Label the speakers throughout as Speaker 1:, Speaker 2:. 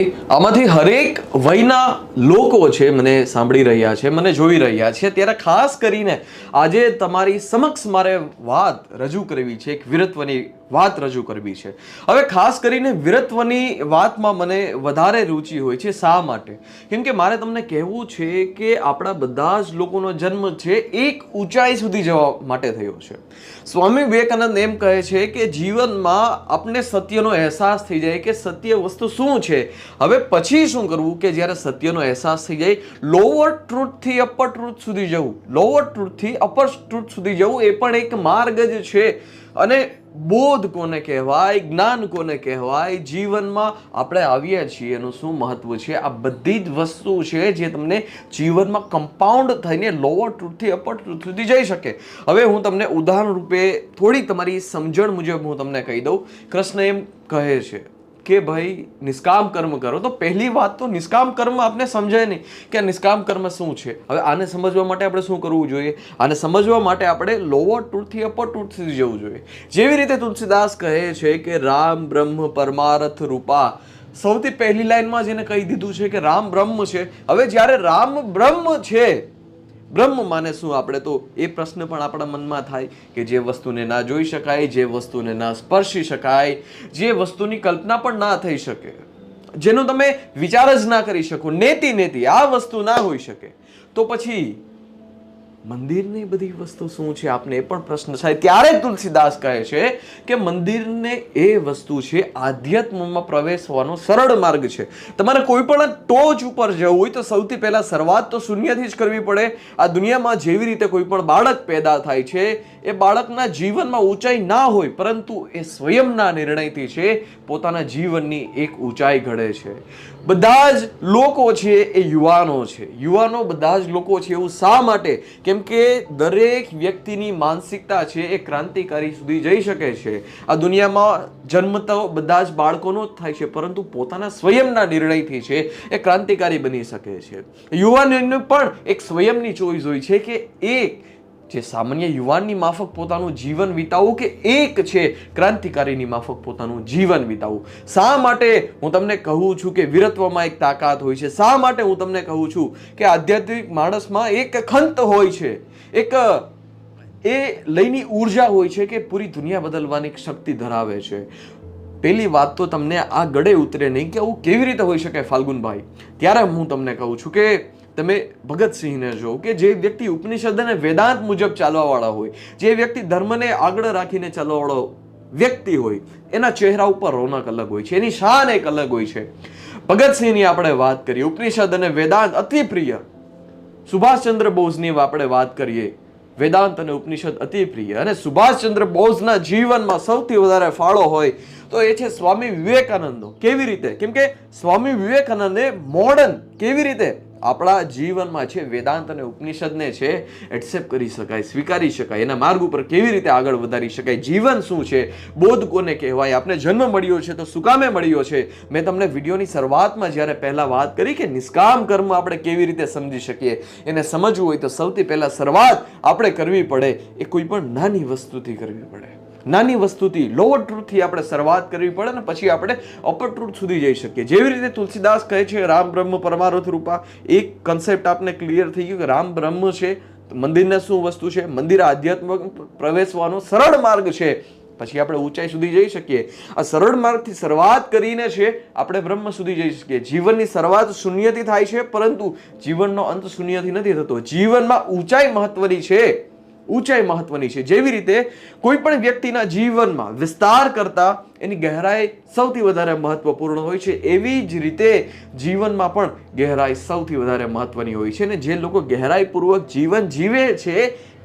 Speaker 1: આમાંથી હરેક વયના લોકો છે, મને સાંભળી રહ્યા છે, મને જોઈ રહ્યા છે. ત્યારે ખાસ કરીને આજે તમારી સમક્ષ મારે વાત રજૂ કરવી છે, એક વીરત્વની વાત રજૂ કરવી છે. હવે ખાસ કરીને વીરત્વની વાતમાં મને વધારે રુચિ હોય છે શા માટે? કેમ કે મારે તમને કહેવું છે કે આપણા બધા જ લોકોનો જન્મ છે એક ઊંચાઈ સુધી જવા માટે થયો છે. સ્વામી વિવેકાનંદ એમ કહે છે કે જીવનમાં આપણે સત્યનો અહેસાસ થઈ જાય કે સત્ય વસ્તુ શું છે? હવે પછી શું કરવું કે જ્યારે સત્યનો અહેસાસ થઈ જાય લોઅર ટ્રુથથી અપર ટ્રુથ સુધી જવું લોઅર ટ્રુથથી અપર ટ્રુથ સુધી જવું એ પણ એક માર્ગ જ છે. અને બોધ કોને કહેવાય, જ્ઞાન કોને કહેવાય, જીવનમાં આપણે આવીએ છીએ એનું શું મહત્વ છે? આ બધી જ વસ્તુ છે જે તમને જીવનમાં કમ્પાઉન્ડ થઈને લોઅર ટ્રુથથી અપર ટ્રુથ સુધી જઈ શકે. હવે હું તમને ઉદાહરણ રૂપે થોડી તમારી સમજણ મુજબ હું તમને કહી દઉં. કૃષ્ણ એમ કહે છે કે ભાઈ નિષ્કામ કર્મ કરો, તો પહેલી વાત તો નિષ્કામ કર્મ આપણે સમજાય નહીં કે નિષ્કામ કર્મ શું છે. હવે આને સમજવા માટે આપણે શું કરવું જોઈએ? આને સમજવા માટે આપણે લોઅર ટૂથથી અપર ટૂથ સુધી જવું જોઈએ. જેવી રીતે તુલસીદાસ કહે છે કે રામ, બ્રહ્મ, પરમારથ, રૂપા સૌથી પહેલી લાઈનમાં જેને કહી દીધું છે કે રામ, બ્રહ્મ છે. હવે જ્યારે રામ, બ્રહ્મ છે બ્રહ્મ માને શું? આપણે તો એ પ્રશ્ન પણ આપણા મનમાં થાય કે જે વસ્તુને ના જોઈ શકાય, જે વસ્તુને ના સ્પર્શી શકાય, જે વસ્તુની કલ્પના પણ ના થઈ શકે, જેનો તમે વિચાર જ ના કરી શકો નેતી નેતી આ વસ્તુ ના હોઈ શકે. તો પછી મંદિરની બધી વસ્તુ શું છે? આપને એ પણ પ્રશ્ન થાય. ત્યારે તુલસીદાસ કહે છે કે મંદિરને એ વસ્તુ છે આધ્યાત્મમાં પ્રવેશવાનો સરળ માર્ગ છે. તમારે કોઈ પણ ટોચ ઉપર જવું હોય તો સૌથી પહેલાં શરૂઆત તો શૂન્યથી જ કરવી પડે. આ દુનિયામાં જેવી રીતે કોઈ પણ બાળક પેદા થાય છે, એ બાળકના જીવનમાં ઊંચાઈ ના હોય, પરંતુ એ સ્વયંના નિર્ણયથી છે, પોતાના જીવનની એક ઊંચાઈ ઘડે છે. બધા જ લોકો છે એ યુવાનો છે. યુવાનો બધા જ લોકો છે એવું શા માટે? કેમ કે દરેક વ્યક્તિની માનસિકતા છે એ ક્રાંતિકારી સુધી જઈ શકે છે. આ દુનિયામાં જન્મ તો બધા જ બાળકોનો જ થાય છે, પરંતુ પોતાના સ્વયંના નિર્ણયથી છે એ ક્રાંતિકારી બની શકે છે. યુવાનોને પણ એક સ્વયંની ચોઈસ હોય છે કે એક જે સામાન્ય યુવાનની માફક પોતાનું જીવન વિતાવવું કે એક છે ક્રાંતિકારીની માફક પોતાનું જીવન વિતાવવું શા માટે હું તમને કહું છું કે વીરત્વમાં એક તાકાત હોય છે? શા માટે હું તમને કહું છું કે આધ્યાત્મિક માણસમાં એક ખંત હોય છે, એક, એ લઈની ઊર્જા હોય છે કે પૂરી દુનિયા બદલવાની શક્તિ ધરાવે છે. પહેલી વાત તો તમને આ ગળે ઉતરે નહીં કે આવું કેવી રીતે હોઈ શકે ફાલ્ગુનભાઈ? ત્યારે હું તમને કહું છું કે તમે ભગતસિંહને જો કે જે વ્યક્તિ ઉપનિષદ અને વેદાંત મુજબ ચાલવાવાળા હોય, જે વ્યક્તિ ધર્મને આગળ રાખીને ચાલવાવાળો વ્યક્તિ હોય, એના ચહેરા ઉપર રોનક અલગ હોય છે, એની શાન એક અલગ હોય છે. ભગતસિંહની આપણે વાત કરીએ, ઉપનિષદ અને વેદાંત અતિ પ્રિય. સુભાષચંદ્ર બોઝની આપણે વાત કરીએ, વેદાંત અને ઉપનિષદ અતિ પ્રિય. અને સુભાષચંદ્ર બોઝના જીવનમાં સૌથી વધારે ફાળો હોય તો એ છે સ્વામી વિવેકાનંદનો. કેવી રીતે? કેમ કે સ્વામી વિવેકાનંદે મોડર્ન કેવી રીતે આપણા જીવનમાં છે, વેદાંત અને ઉપનિષદને છે એક્સેપ્ટ કરી શકાય, સ્વીકારી શકાય, એના માર્ગ ઉપર કેવી રીતે આગળ વધારી શકાય, જીવન શું છે, બોધ કોને કહેવાય આપણે જન્મ મળ્યો છે તો શું કામે મળ્યો છે? મેં તમને વિડીયોની શરૂઆતમાં જ્યારે પહેલાં વાત કરી કે નિષ્કામ કર્મ આપણે કેવી રીતે સમજી શકીએ, એને સમજવું હોય તો સૌથી પહેલાં શરૂઆત આપણે કરવી પડે, એ કોઈ પણ નાની વસ્તુથી કરવી પડે. નાની વસ્તુથી લોઅર ટ્રુથથી આપણે શરૂઆત કરવી પડે ને પછી આપણે અપર ટ્રુથ સુધી જઈ શકીએ. જેવી રીતે તુલસીદાસ કહે છે, રામ બ્રહ્મ પરમારથ રૂપા. એક કન્સેપ્ટ આપને ક્લિયર થઈ ગયું કે રામ બ્રહ્મ છે મંદિરને શું વસ્તુ છે? મંદિર આધ્યાત્મ પ્રવેશવાનો સરળ માર્ગ છે. પછી આપણે ઊંચાઈ સુધી જઈ શકીએ. આ સરળ માર્ગથી શરૂઆત કરીને છે, આપણે બ્રહ્મ સુધી જઈ શકીએ. જીવનની શરૂઆત શૂન્યથી થાય છે, પરંતુ જીવનનો અંત શૂન્યથી નથી થતો. જીવનમાં ઊંચાઈ મહત્વની છે. ઊંચાઈ મહત્વની છે. જેવી રીતે કોઈ પણ વ્યક્તિના જીવનમાં વિસ્તાર કરતા એની ગહેરાઈ સૌથી વધારે મહત્વપૂર્ણ હોય છે. એવી જ રીતે જીવનમાં પણ ગહેરાઈ સૌથી વધારે મહત્વની હોય છે અને જે લોકો ગહેરાઈપૂર્વક જીવન જીવે છે,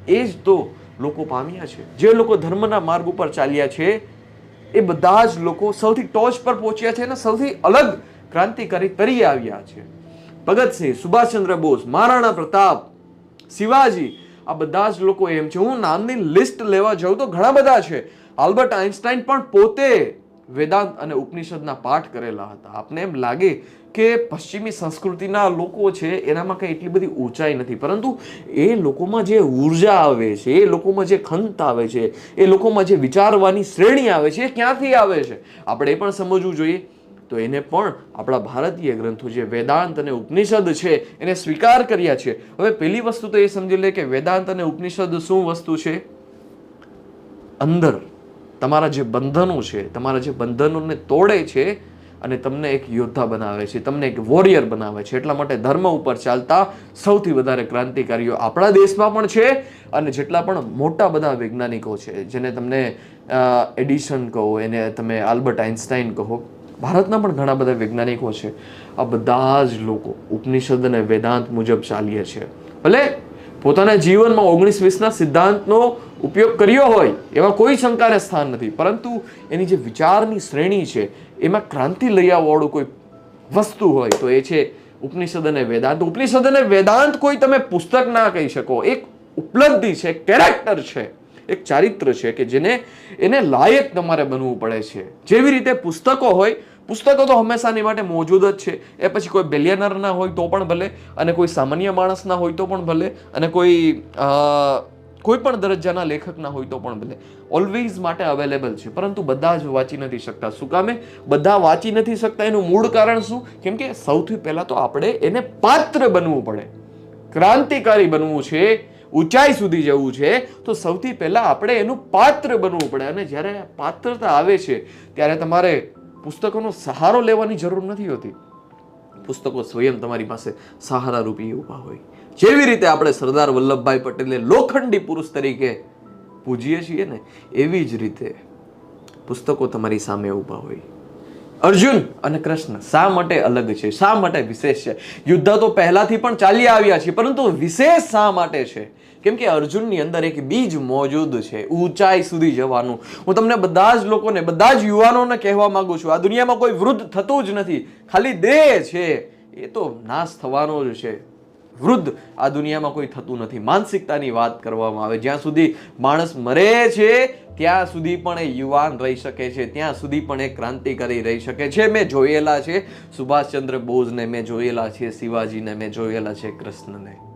Speaker 1: એ જ તો લોકો પામ્યા છે. જે લોકો ધર્મના માર્ગ ઉપર ચાલ્યા છે, એ બધા જ લોકો સૌથી ટોચ પર પહોંચ્યા છે અને સૌથી અલગ ક્રાંતિકારી તરી આવ્યા છે. ભગતસિંહ, સુભાષચંદ્ર બોઝ, મહારાણા પ્રતાપ, શિવાજી આ બધા જ લોકો એમ છે. હું નામની લિસ્ટ લેવા જાઉં તો ઘણા બધા છે. આલ્બર્ટ આઇન્સ્ટાઈન પણ પોતે વેદાંત અને ઉપનિષદના પાઠ કરેલા હતા. આપને એમ લાગે કે પશ્ચિમી સંસ્કૃતિના લોકો છે, એનામાં કંઈ એટલી બધી ઊંચાઈ નથી. પરંતુ એ લોકોમાં જે ઊર્જા આવે છે, એ લોકોમાં જે ખંત આવે છે, એ લોકોમાં જે વિચારવાની શ્રેણી આવે છે, એ ક્યાંથી આવે છે? આપણે એ પણ સમજવું જોઈએ. તો એને પણ આપણા ભારતીય ગ્રંથો જે વેદાંત અને ઉપનિષદ છે, એને સ્વીકાર કર્યા છે. હવે પહેલી વસ્તુ તો એ સમજી લે કે વેદાંત અને ઉપનિષદ શું વસ્તુ છે? અંદર તમારા જે બંધનો છે, તમારા જે બંધનોને તોડે છે અને તમને એક યોદ્ધા બનાવે છે, તમને એક વોરિયર બનાવે છે. એટલા માટે ધર્મ ઉપર ચાલતા સૌથી વધારે ક્રાંતિકારીઓ આપણા દેશમાં પણ છે અને જેટલા પણ મોટા બધા વૈજ્ઞાનિકો છે, જેને તમને એડિશન કહો, એને તમે આલ્બર્ટ આઇન્સ્ટાઈન કહો ભારતના પણ ઘણા બધા વૈજ્ઞાનિકો છે. આ બધા જ લોકો ઉપનિષદ અને વેદાંત મુજબ ચાલીએ છે. ભલે પોતાના જીવનમાં ઓગણીસ વીસના સિદ્ધાંતનો ઉપયોગ કર્યો હોય એવા કોઈ શંકાને સ્થાન નથી. પરંતુ એની જે વિચારની શ્રેણી છે, એમાં ક્રાંતિ લઈ આવવાળું કોઈ વસ્તુ હોય તો એ છે ઉપનિષદ અને વેદાંત. ઉપનિષદ અને વેદાંત કોઈ તમે પુસ્તક ના કહી શકો. એક ઉપલબ્ધિ છે કેરેક્ટર છે. એક ચારિત્ર છે કે જેને એને લાયક તમારે બનવું પડે છે. જેવી રીતે પુસ્તકો હોય, પુસ્તકો તો હંમેશાની માટે મોજૂદ જ છે. એ પછી કોઈ બેલિયનરના હોય તો પણ ભલે, અને કોઈ સામાન્ય માણસના હોય તો પણ ભલે, અને કોઈ કોઈ પણ દરજ્જાના લેખકના હોય તો પણ ભલે. ઓલવેઝ માટે અવેલેબલ છે. પરંતુ બધા જ વાંચી નથી શકતા. શું કામે? બધા વાંચી નથી શકતા. એનું મૂળ કારણ શું? કેમ કે સૌથી પહેલાં તો આપણે એને પાત્ર બનવું પડે. ક્રાંતિકારી બનવું છે. ઊંચાઈ સુધી જવું છે, તો સૌથી પહેલાં આપણે એનું પાત્ર બનવું પડે. અને જ્યારે પાત્રતા આવે છે, ત્યારે તમારે પુસ્તકોનો સહારો લેવાની જરૂર નથી હોતી. પુસ્તકો સ્વયં તમારી પાસે સહારા રૂપી ઊભા હોય. જેવી રીતે આપણે સરદાર વલ્લભભાઈ પટેલને લોખંડી પુરુષ તરીકે પૂજીએ છીએ ને, એવી જ રીતે પુસ્તકો તમારી સામે ઊભા હોય. અર્જુન અને કૃષ્ણ શા માટે અલગ છે? શા માટે વિશેષ છે? યુદ્ધ તો પહેલાથી પણ ચાલી આવ્યા છે, પરંતુ વિશેષ શા માટે છે? કેમ કે અર્જુનની અંદર એક બીજ મોજૂદ છે, ઊંચાઈ સુધી જવાનું. હું તમને બધા જ લોકોને, બધા જ યુવાનોને કહેવા માંગુ છું, આ દુનિયામાં કોઈ વૃદ્ધ થતું જ નથી, ખાલી દેહ છે. એ તો નાશ થવાનો જ છે. વૃદ્ધ આ દુનિયામાં કોઈ થતું નથી. માનસિકતાની વાત કરવામાં આવે. જ્યાં સુધી માણસ મરે છે, ત્યાં સુધી પણ એ યુવાન રહી શકે છે. ત્યાં સુધી પણ એ ક્રાંતિકારી રહી શકે છે. મેં જોયેલા છે. સુભાષચંદ્ર બોઝને મેં જોયેલા છે. શિવાજીને મેં જોયેલા છે. કૃષ્ણને.